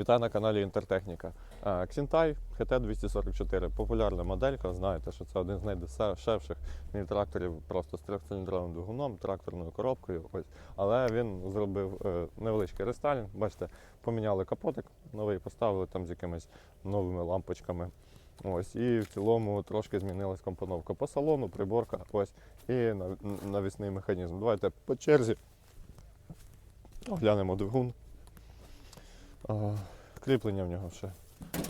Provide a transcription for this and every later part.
Вітаю на каналі Інтертехніка. Ксінтай ХТ-244 популярна моделька. Знаєте, що це один з найдешевших міні-тракторів просто з трьохциліндровим двигуном, тракторною коробкою. Ось. Але він зробив е, невеличкий рестайлінг. Бачите, поміняли капотик, новий поставили там з якимись новими лампочками. Ось, і в цілому трошки змінилась компоновка по салону, приборка, ось, і нав- навісний механізм. Давайте по черзі оглянемо двигун. Кріплення в нього ще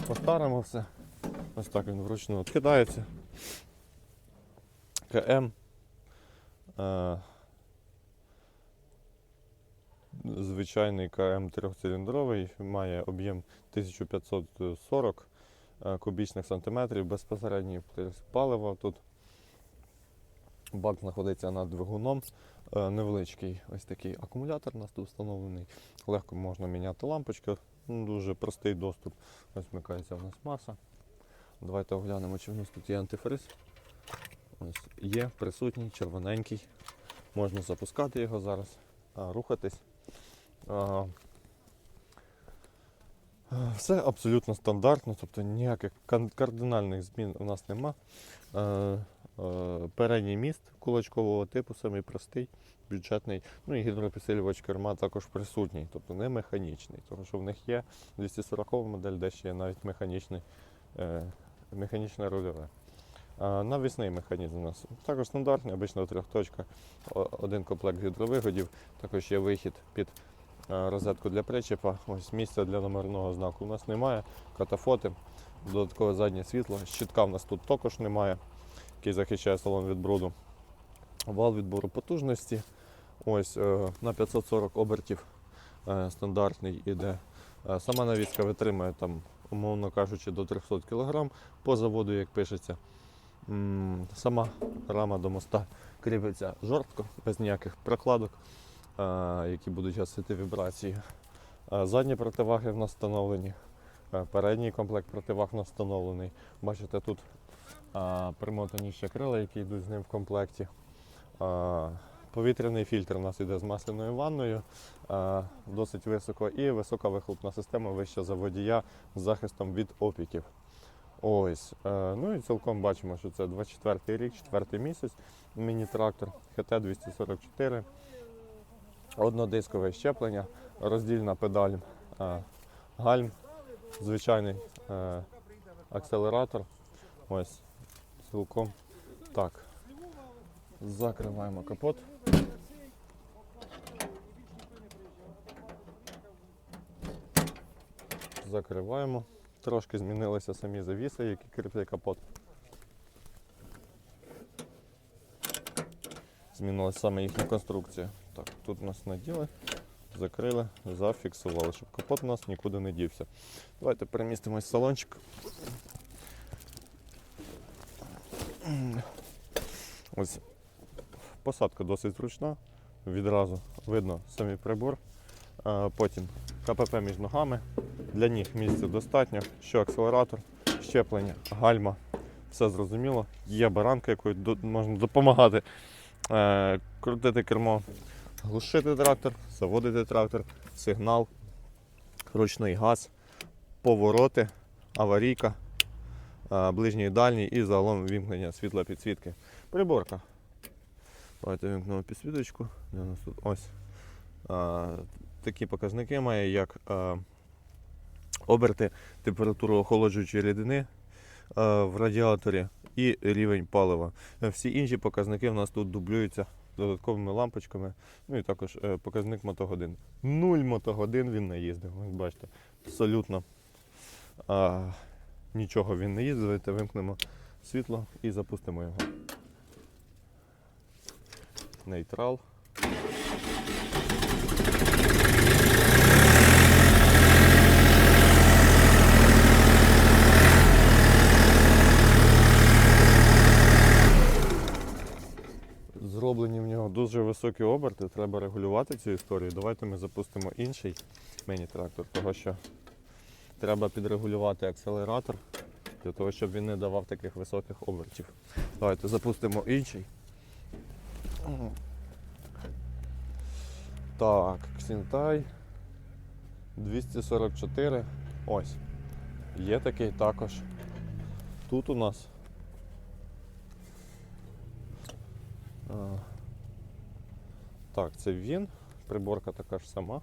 по-старому все. Ось так він вручну відкидається. КМ. Е, Звичайний КМ трьохциліндровий, має об'єм 1540 е, кубічних сантиметрів, безпосередній палива тут. Бак знаходиться над двигуном. Е, Невеличкий ось такий акумулятор у нас тут встановлений. Легко можна міняти лампочки. Ну, Дуже простий доступ. Ось вмикається в нас маса. Давайте оглянемо, чи в нас тут є антифриз. Ось є, присутній, червоненький. Можна запускати його зараз, а, рухатись. Все абсолютно стандартно, тобто ніяких кардинальних змін у нас нема. Передній міст кулачкового типу, самий простий, бюджетний. Ну і гідропідсилювач керма також присутній, тобто не механічний. Тому що в них є 240 модель, де ще є навіть механічний, е, механічне рульове. Навісний механізм у нас також стандартний, обично трьохточка, один комплект гідровигодів, також є вихід під е, розетку для причепа. Ось місця для номерного знаку у нас немає. Катафоти, додаткове заднє світло. Щитка в нас тут також немає, який захищає салон від бруду. Вал відбору потужності. Ось е, на 540 обертів е, стандартний іде. Е, Сама навіска витримує там, умовно кажучи, до 300 кг по заводу, як пишеться. Сама рама до моста кріпиться жорстко, без ніяких прокладок, які будуть гасити вібрації. Задні противаги в нас встановлені. Передній комплект противаг в встановлений. Бачите, тут примотані ще крила, які йдуть з ним в комплекті. Повітряний фільтр у нас йде з масляною ванною, досить високо, і висока вихлопна система вища за водія з захистом від опіків. Ось. е, Ну і цілком бачимо, що це 24 рік, 4 місяць. Міні-трактор ХТ-244, однодискове щеплення, роздільна педаль е, гальм, звичайний е, акселератор. Ось. Цілком так. Закриваємо капот. Закриваємо. Трошки змінилися самі завіси, які кріплять капот. Змінилася саме їхня конструкція. Так, тут нас наділи, закрили, зафіксували, щоб капот у нас нікуди не дівся. Давайте перемістимось в салончик. Ось посадка досить зручна. Відразу видно самий прибор. Потім КПП між ногами. Для ніг місця достатньо. Що акселератор, щеплення, гальма. Все зрозуміло. Є баранка, якою можна допомагати е, крутити кермо, глушити трактор, заводити трактор, сигнал, ручний газ, повороти, аварійка, е, ближній і дальній і загалом вімкнення світла підсвітки. Приборка. Давайте вімкнемо підсвіточку. Де у нас тут? Ось. Е, такі показники має, як е, оберти температуру охолоджуючої рідини е, в радіаторі і рівень палива. Всі інші показники в нас тут дублюються додатковими лампочками. Ну і також показник мотогодин. Нуль мотогодин він не їздив. Ось бачите, абсолютно а, нічого він не їздив. Давайте вимкнемо світло і запустимо його. Нейтрал. Зроблені в нього дуже високі оберти, треба регулювати цю історію. Давайте ми запустимо інший міні-трактор, того що треба підрегулювати акселератор для того, щоб він не давав таких високих обертів. Давайте запустимо інший. Так, Ксінтай 244. Ось. Є такий також. Тут у нас. Так, це він. Приборка така ж сама.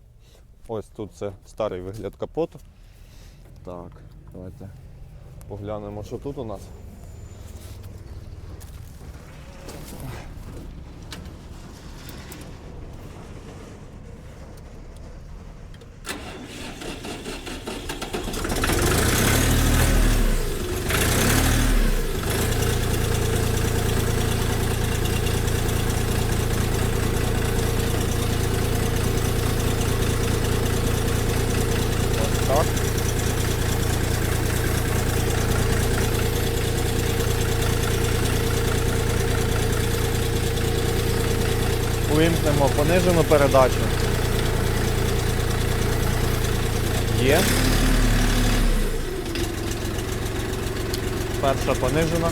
Ось тут це старий вигляд капоту. Так, давайте поглянемо, що тут у нас. Ось так. Увімкнемо понижену передачу. Є. Перша понижена.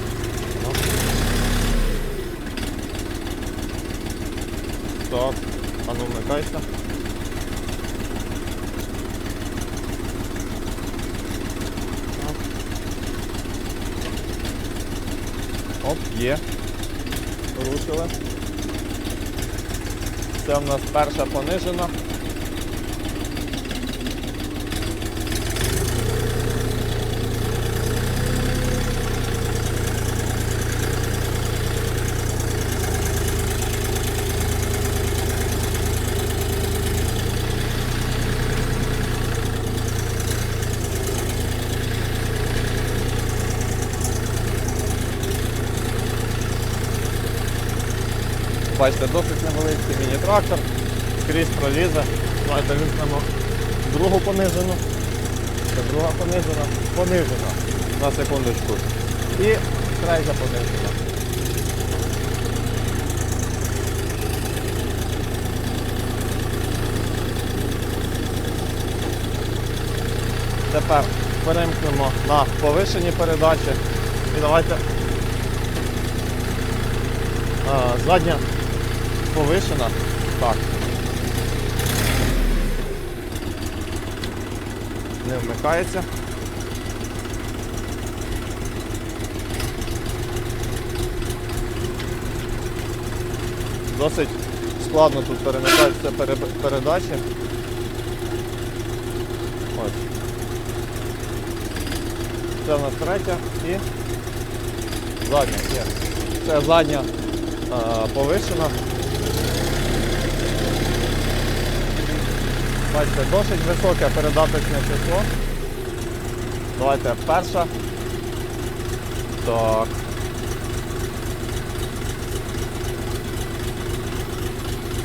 Так, а ну вмикайся. Оп, є. Рушили. Це в нас перша понижена. Бачите, досить невеличкий міні-трактор, скрізь пролізе. Давайте вімкнемо другу понижену. Це друга понижена. Понижена. На секундочку. І третя понижена. Тепер перемкнемо на повишені передачі. І давайте задня повишена. Так. Не вмикається. Досить складно тут перемикаються передачі. Ось. Це в нас третя і задня. Є. Це задня а, повишена. Бачите, досить високе передаточне число. Давайте перша. Так.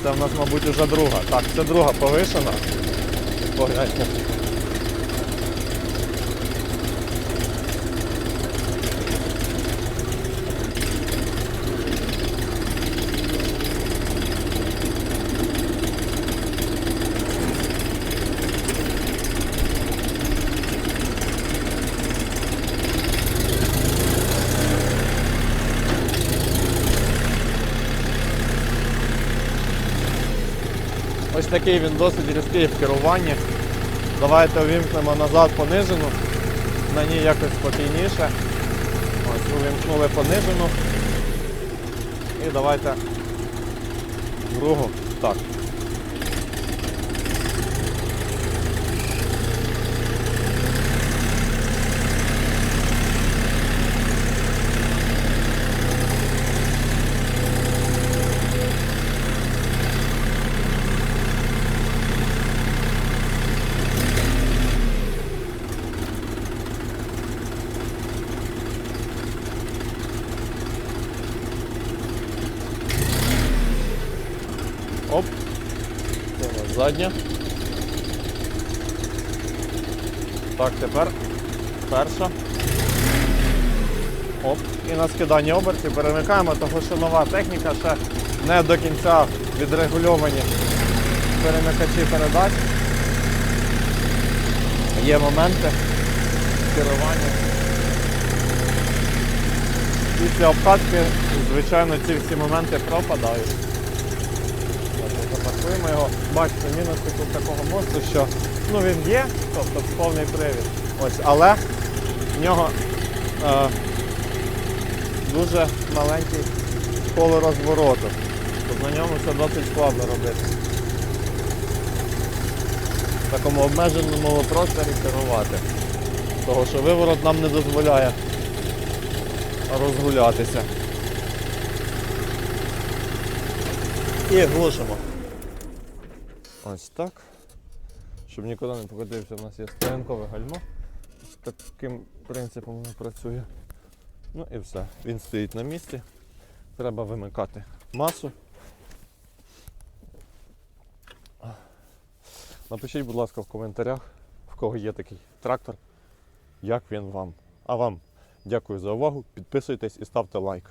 Це в нас, мабуть, уже друга. Так, це друга повишена. Погляньте. Такий він досить різкий в керуванні. Давайте увімкнемо назад понижену. На ній якось спокійніше. Ось увімкнули понижену. І давайте другу. Так. Оп. Це у нас задня. Так, тепер перша. Оп. І на скидання обертів перемикаємо, тому що нова техніка ще не до кінця відрегульовані перемикачі передач. Є моменти керування. Після обкатки, звичайно, ці всі моменти пропадають. Ми його бачите, мінуси такого мосту, що ну він є, тобто повний привід. Ось, але в нього е, дуже маленький коло розвороту. Тобто на ньому це досить складно робити. В такому обмеженому просторі керувати. Того, що виворот нам не дозволяє розгулятися. І глушимо. Ось так. Щоб нікуди не покотився, у нас є стоянкове гальмо. З таким принципом воно працює. Ну і все. Він стоїть на місці. Треба вимикати масу. Напишіть, будь ласка, в коментарях, в кого є такий трактор, як він вам. А вам дякую за увагу, підписуйтесь і ставте лайк.